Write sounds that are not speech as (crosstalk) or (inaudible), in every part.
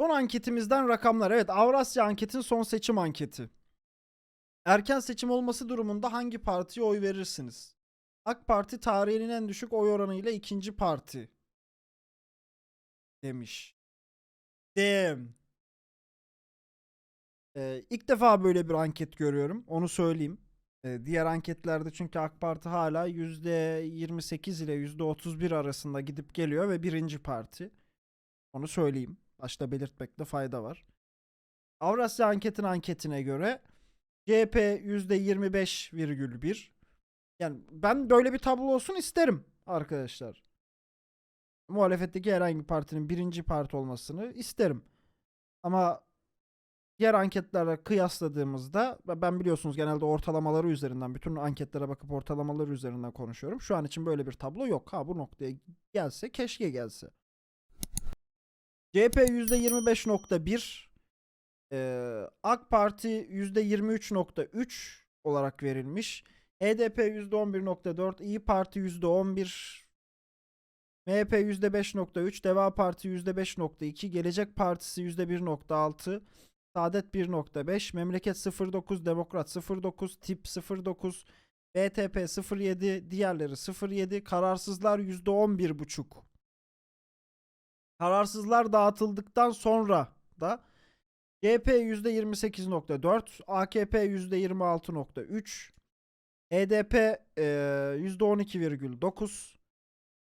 Son anketimizden rakamlar. Evet Avrasya anketin son seçim anketi. Erken seçim olması durumunda hangi partiye oy verirsiniz? AK Parti tarihinin en düşük oy oranıyla ikinci parti. Demiş. Damn. Ee, ilk defa böyle bir anket görüyorum. Onu söyleyeyim. Ee, diğer anketlerde çünkü AK Parti hala %28 ile %31 arasında gidip geliyor ve birinci parti. Onu söyleyeyim. Başta belirtmekte fayda var. Avrasya anketin anketine göre CHP %25,1. Yani ben böyle bir tablo olsun isterim arkadaşlar. Muhalefetteki herhangi partinin birinci parti olmasını isterim. Ama diğer anketlerle kıyasladığımızda ben biliyorsunuz genelde ortalamaları üzerinden bütün anketlere bakıp ortalamaları üzerinden konuşuyorum. Şu an için böyle bir tablo yok. Ha bu noktaya gelse keşke gelse. CHP %25.1 ee, AK Parti %23.3 olarak verilmiş. HDP %11.4, İyi Parti %11, MHP %5.3, Deva Parti %5.2, Gelecek Partisi %1.6, Saadet 1.5, Memleket 09, Demokrat 09, Tip 09, BTP 07, diğerleri 07, kararsızlar %11.5. Kararsızlar dağıtıldıktan sonra da CHP %28.4, AKP %26.3, HDP e, %12,9,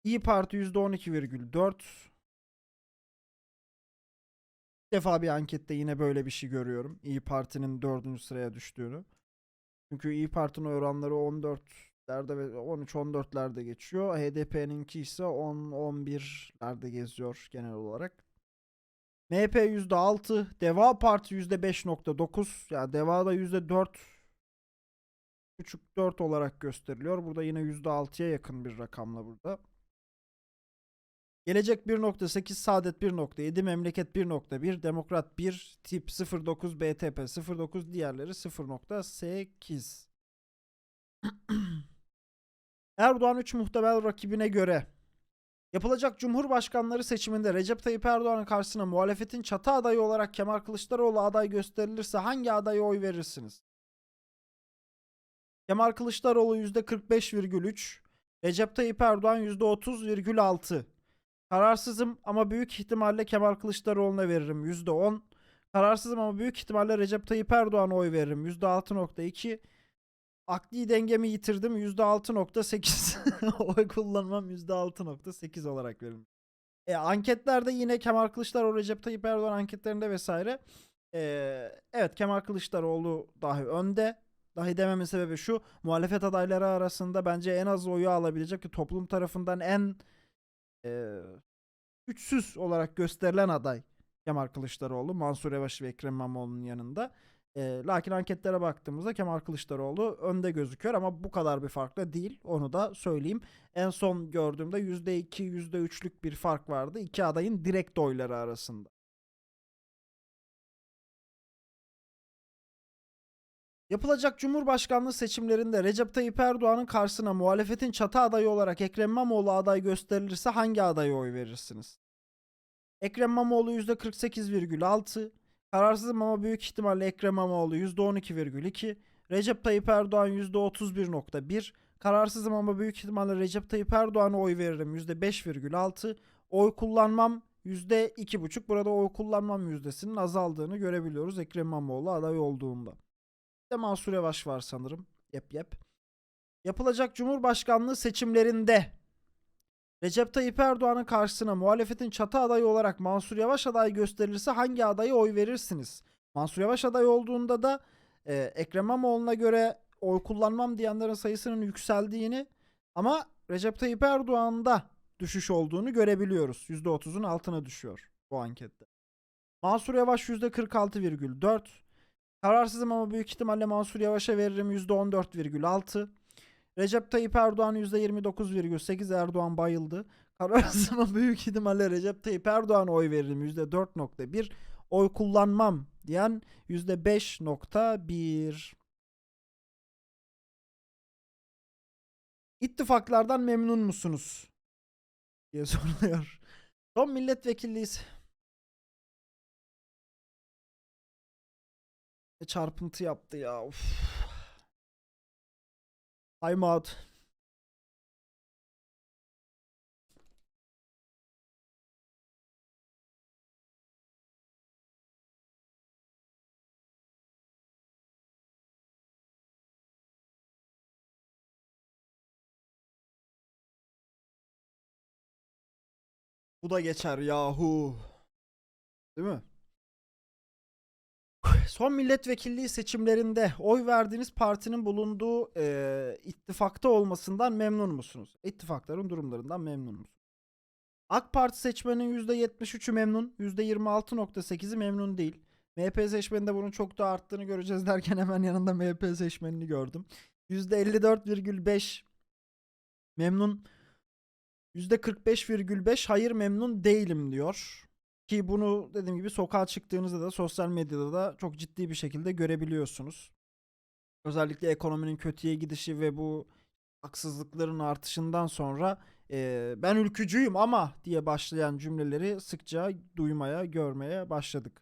İyi Parti %12,4. İlk defa bir ankette yine böyle bir şey görüyorum. İyi Parti'nin dördüncü sıraya düştüğünü. Çünkü İyi Parti'nin oranları 14'lerde ve 13-14'lerde geçiyor. HDP'ninki ise 10-11'lerde geziyor genel olarak. MHP %6, Deva Parti %5.9. Yani Deva da %4 buçuk 4 olarak gösteriliyor. Burada yine %6'ya yakın bir rakamla burada. Gelecek 1.8, Saadet 1.7, Memleket 1.1, Demokrat 1, Tip 09, BTP 09, diğerleri 0.8. Erdoğan 3 muhtemel rakibine göre Yapılacak Cumhurbaşkanları seçiminde Recep Tayyip Erdoğan'ın karşısına muhalefetin çatı adayı olarak Kemal Kılıçdaroğlu aday gösterilirse hangi adaya oy verirsiniz? Kemal Kılıçdaroğlu %45,3, Recep Tayyip Erdoğan %30,6. Kararsızım ama büyük ihtimalle Kemal Kılıçdaroğlu'na veririm %10. Kararsızım ama büyük ihtimalle Recep Tayyip Erdoğan'a oy veririm %6.2. Akli dengemi yitirdim %6.8. (laughs) Oy kullanmam %6.8 olarak verilmiş. E, anketlerde yine Kemal Kılıçdaroğlu, Recep Tayyip Erdoğan anketlerinde vesaire. e, evet Kemal Kılıçdaroğlu dahi önde. Dahi dememin sebebi şu. Muhalefet adayları arasında bence en az oyu alabilecek ki toplum tarafından en e, güçsüz olarak gösterilen aday Kemal Kılıçdaroğlu. Mansur Yavaş ve Ekrem İmamoğlu'nun yanında. E, lakin anketlere baktığımızda Kemal Kılıçdaroğlu önde gözüküyor ama bu kadar bir farkla değil. Onu da söyleyeyim. En son gördüğümde %2, %3'lük bir fark vardı. iki adayın direkt oyları arasında. Yapılacak Cumhurbaşkanlığı seçimlerinde Recep Tayyip Erdoğan'ın karşısına muhalefetin çatı adayı olarak Ekrem İmamoğlu aday gösterilirse hangi adaya oy verirsiniz? Ekrem İmamoğlu %48,6, Kararsızım ama büyük ihtimalle Ekrem İmamoğlu %12,2. Recep Tayyip Erdoğan %31,1. Kararsızım ama büyük ihtimalle Recep Tayyip Erdoğan'a oy veririm %5,6. Oy kullanmam %2,5. Burada oy kullanmam yüzdesinin azaldığını görebiliyoruz Ekrem İmamoğlu aday olduğunda. Bir de Mansur Yavaş var sanırım. Yep yep. Yapılacak Cumhurbaşkanlığı seçimlerinde Recep Tayyip Erdoğan'ın karşısına muhalefetin çatı adayı olarak Mansur Yavaş aday gösterilirse hangi adaya oy verirsiniz? Mansur Yavaş aday olduğunda da e, Ekrem İmamoğlu'na göre oy kullanmam diyenlerin sayısının yükseldiğini ama Recep Tayyip Erdoğan'da düşüş olduğunu görebiliyoruz. %30'un altına düşüyor bu ankette. Mansur Yavaş %46,4. Kararsızım ama büyük ihtimalle Mansur Yavaş'a veririm %14,6. Recep Tayyip Erdoğan %29,8 Erdoğan bayıldı. Kararsızımın (laughs) büyük ihtimalle Recep Tayyip Erdoğan'a oy veririm %4.1 oy kullanmam diyen %5.1. İttifaklardan memnun musunuz? diye (laughs) soruluyor. Son milletvekilliyiz. Çarpıntı yaptı ya. Of. Time out. Bu da geçer yahu. Değil mi? Son milletvekilliği seçimlerinde oy verdiğiniz partinin bulunduğu eee, ittifakta olmasından memnun musunuz? İttifakların durumlarından memnun musunuz? AK Parti seçmenin %73'ü memnun, %26.8'i memnun değil. MHP seçmeninde bunun çok da arttığını göreceğiz (laughs) derken hemen yanında MHP seçmenini gördüm. %54,5 memnun, %45,5 hayır memnun değilim diyor. Ki bunu dediğim gibi sokağa çıktığınızda da sosyal medyada da çok ciddi bir şekilde görebiliyorsunuz. Özellikle ekonominin kötüye gidişi ve bu haksızlıkların artışından sonra eee, ben ülkücüyüm ama diye başlayan cümleleri sıkça duymaya, görmeye başladık.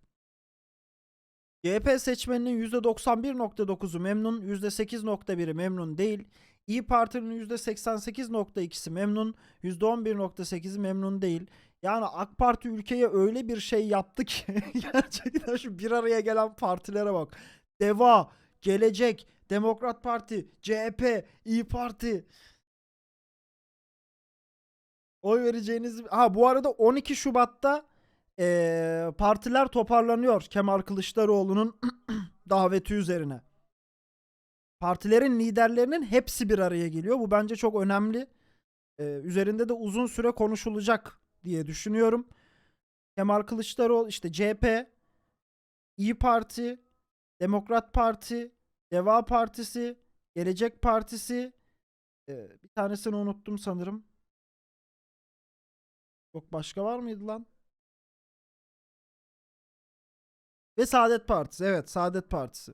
CHP seçmeninin %91.9'u memnun, %8.1'i memnun değil. İyi Parti'nin %88.2'si memnun, %11.8'i memnun değil. Yani AK Parti ülkeye öyle bir şey yaptı ki (laughs) gerçekten şu bir araya gelen partilere bak. Deva, Gelecek, Demokrat Parti, CHP, İyi Parti. Oy vereceğiniz... Ha bu arada 12 Şubat'ta eee, partiler toparlanıyor Kemal Kılıçdaroğlu'nun (clears throat) daveti üzerine. Partilerin liderlerinin hepsi bir araya geliyor. Bu bence çok önemli. Ee, üzerinde de uzun süre konuşulacak diye düşünüyorum. Kemal Kılıçdaroğlu işte CHP, İyi Parti, Demokrat Parti, Deva Partisi, Gelecek Partisi, ee, bir tanesini unuttum sanırım. Yok başka var mıydı lan? Ve Saadet Partisi. Evet Saadet Partisi.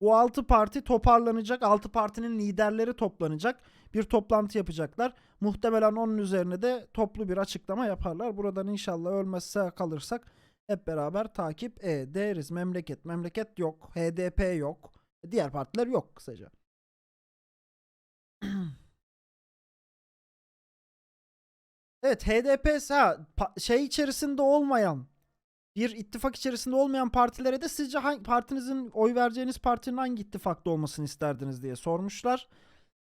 Bu 6 parti toparlanacak. 6 partinin liderleri toplanacak. Bir toplantı yapacaklar. Muhtemelen onun üzerine de toplu bir açıklama yaparlar. Buradan inşallah ölmezse kalırsak hep beraber takip ederiz. Memleket memleket yok. HDP yok. Diğer partiler yok kısaca. (clears throat) Evet HDP ha, şey içerisinde olmayan bir ittifak içerisinde olmayan partilere de sizce hangi partinizin oy vereceğiniz partinin hangi ittifakta olmasını isterdiniz diye sormuşlar.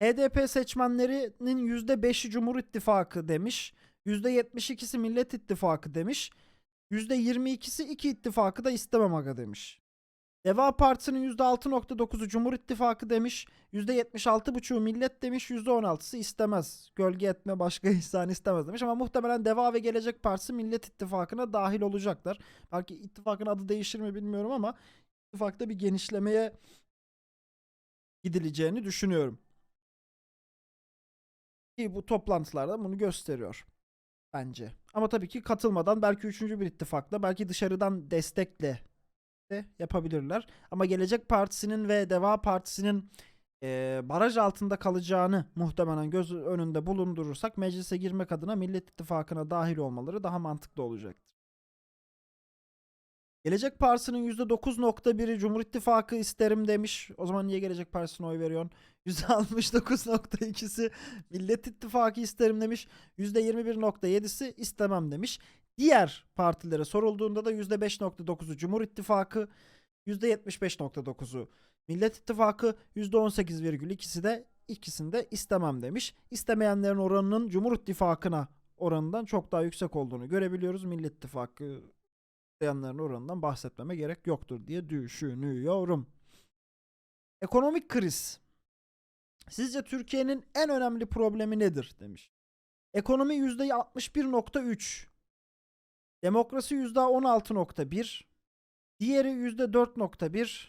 HDP seçmenlerinin %5'i Cumhur İttifakı demiş. %72'si Millet İttifakı demiş. %22'si iki ittifakı da istemem aga demiş. Deva Partisi'nin %6.9'u Cumhur İttifakı demiş. %76.5'u Millet demiş. %16'sı istemez. Gölge etme başka (laughs) ihsan istemez demiş. Ama muhtemelen Deva ve Gelecek Partisi Millet İttifakı'na dahil olacaklar. Belki ittifakın adı değişir mi bilmiyorum ama ittifakta bir genişlemeye gidileceğini düşünüyorum. Ki bu toplantılarda bunu gösteriyor bence. Ama tabii ki katılmadan belki üçüncü bir ittifakla belki dışarıdan destekle de yapabilirler. Ama Gelecek Partisi'nin ve Deva Partisi'nin eee, baraj altında kalacağını muhtemelen göz önünde bulundurursak meclise girmek adına Millet İttifakı'na dahil olmaları daha mantıklı olacaktır. Gelecek Partisi'nin %9.1'i Cumhur İttifakı isterim demiş. O zaman niye Gelecek Partisi'ne oy veriyorsun? (laughs) %69.2'si Millet İttifakı isterim demiş. %21.7'si istemem demiş. Diğer partilere sorulduğunda da %5.9'u Cumhur İttifakı, %75.9'u Millet İttifakı, %18,2'si de ikisinde istemem demiş. İstemeyenlerin oranının Cumhur İttifakı'na oranından çok daha yüksek olduğunu görebiliyoruz. Millet İttifakı isteyenlerin oranından bahsetmeme gerek yoktur diye düşünüyorum. Ekonomik kriz. Sizce Türkiye'nin en önemli problemi nedir demiş. Ekonomi %61.3. Demokrasi %16.1. Diğeri %4.1.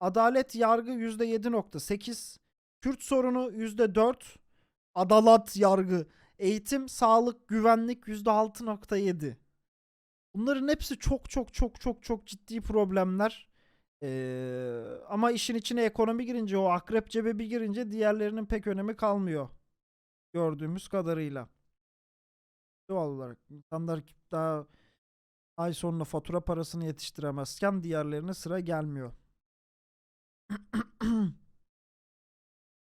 Adalet yargı %7.8. Kürt sorunu %4. Adalat yargı. Eğitim, sağlık, güvenlik %6.7. Bunların hepsi çok çok çok çok çok ciddi problemler. Ee, ama işin içine ekonomi girince o akrep cebe bir girince diğerlerinin pek önemi kalmıyor. Gördüğümüz kadarıyla. Doğal olarak insanlar daha ay sonuna fatura parasını yetiştiremezken diğerlerine sıra gelmiyor. (clears throat)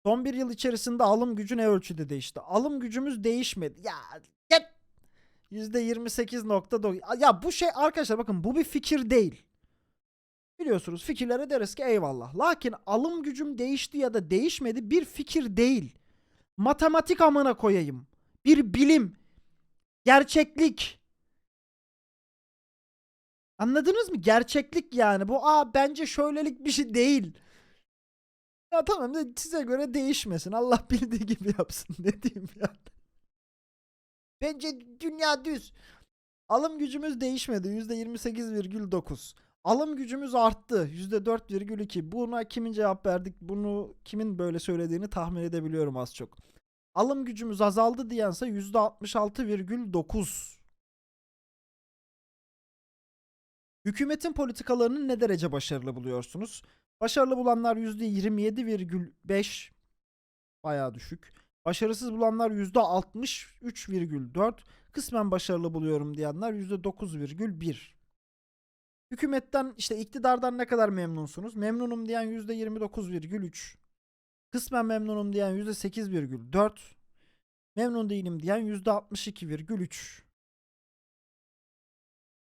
Son bir yıl içerisinde alım gücü ne ölçüde değişti? Alım gücümüz değişmedi. Ya. %28.9. Ya bu şey arkadaşlar bakın bu bir fikir değil. Biliyorsunuz fikirlere deriz ki eyvallah. Lakin alım gücüm değişti ya da değişmedi bir fikir değil. Matematik amına koyayım. Bir bilim. Gerçeklik. Anladınız mı? Gerçeklik yani. Bu aa bence şöylelik bir şey değil. Ya tamam size göre değişmesin. Allah (laughs) bildiği gibi yapsın. Ne diyeyim ya. Bence dünya düz. Alım gücümüz değişmedi. %28,9. Alım gücümüz arttı. %4,2. Buna kimin cevap verdik? Bunu kimin böyle söylediğini tahmin edebiliyorum az çok. Alım gücümüz azaldı diyense %66,9. Hükümetin politikalarını ne derece başarılı buluyorsunuz? Başarılı bulanlar %27,5 bayağı düşük. Başarısız bulanlar %63,4. Kısmen başarılı buluyorum diyenler %9,1. Hükümetten işte iktidardan ne kadar memnunsunuz? Memnunum diyen %29,3. Kısmen memnunum diyen %8,4. Memnun değilim diyen %62,3.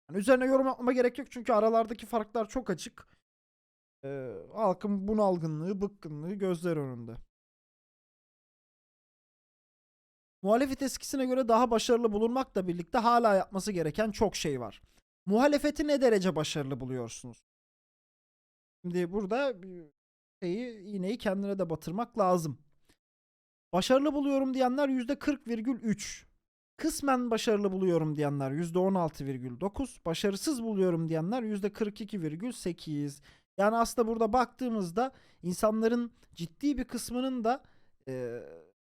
Yani üzerine yorum yapmama gerek yok çünkü aralardaki farklar çok açık. Ee, halkın bunalgınlığı, bıkkınlığı gözler önünde. Muhalefet eskisine göre daha başarılı bulunmakla birlikte hala yapması gereken çok şey var. Muhalefeti ne derece başarılı buluyorsunuz? Şimdi burada şeyi iğneyi kendine de batırmak lazım. Başarılı buluyorum diyenler %40,3. Kısmen başarılı buluyorum diyenler %16,9. Başarısız buluyorum diyenler %42,8. Yani aslında burada baktığımızda insanların ciddi bir kısmının da e,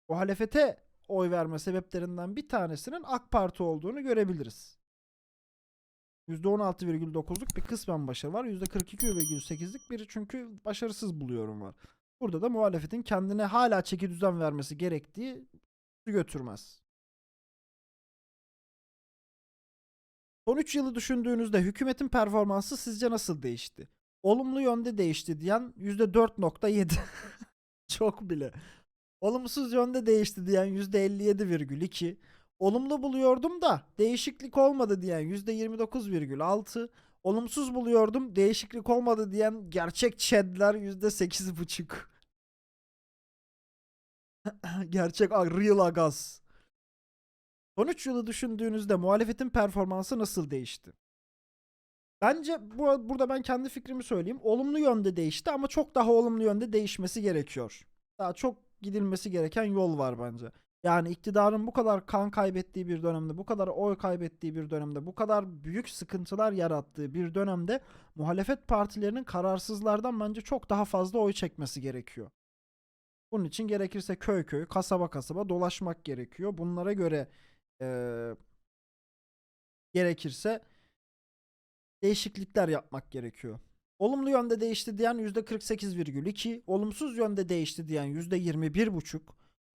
muhalefete oy verme sebeplerinden bir tanesinin AK Parti olduğunu görebiliriz. %16,9'luk bir kısmen başarı var. %42,8'lik bir çünkü başarısız buluyorum var. Burada da muhalefetin kendine hala çeki düzen vermesi gerektiği götürmez. Son 3 yılı düşündüğünüzde hükümetin performansı sizce nasıl değişti? Olumlu yönde değişti diyen %4.7. (laughs) Çok bile. Olumsuz yönde değişti diyen %57,2. Olumlu buluyordum da değişiklik olmadı diyen %29,6. Olumsuz buluyordum değişiklik olmadı diyen gerçek çedler %8,5. (laughs) gerçek real agaz. Son 3 yılı düşündüğünüzde muhalefetin performansı nasıl değişti? Bence bu, burada ben kendi fikrimi söyleyeyim. Olumlu yönde değişti ama çok daha olumlu yönde değişmesi gerekiyor. Daha çok gidilmesi gereken yol var bence. Yani iktidarın bu kadar kan kaybettiği bir dönemde, bu kadar oy kaybettiği bir dönemde, bu kadar büyük sıkıntılar yarattığı bir dönemde muhalefet partilerinin kararsızlardan bence çok daha fazla oy çekmesi gerekiyor. Bunun için gerekirse köy köy, kasaba kasaba dolaşmak gerekiyor. Bunlara göre eee, gerekirse değişiklikler yapmak gerekiyor. Olumlu yönde değişti diyen %48,2, olumsuz yönde değişti diyen %21,5,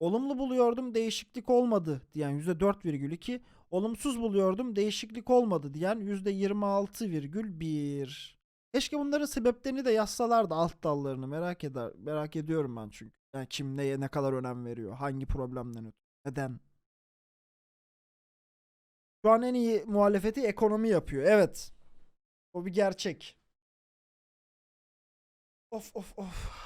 olumlu buluyordum değişiklik olmadı diyen %4,2, olumsuz buluyordum değişiklik olmadı diyen %26,1. Keşke bunların sebeplerini de yazsalardı alt dallarını merak eder merak ediyorum ben çünkü. Yani kim neye ne kadar önem veriyor, hangi problemden ötürü, neden? Şu an en iyi muhalefeti ekonomi yapıyor. Evet. O bir gerçek. Of of of.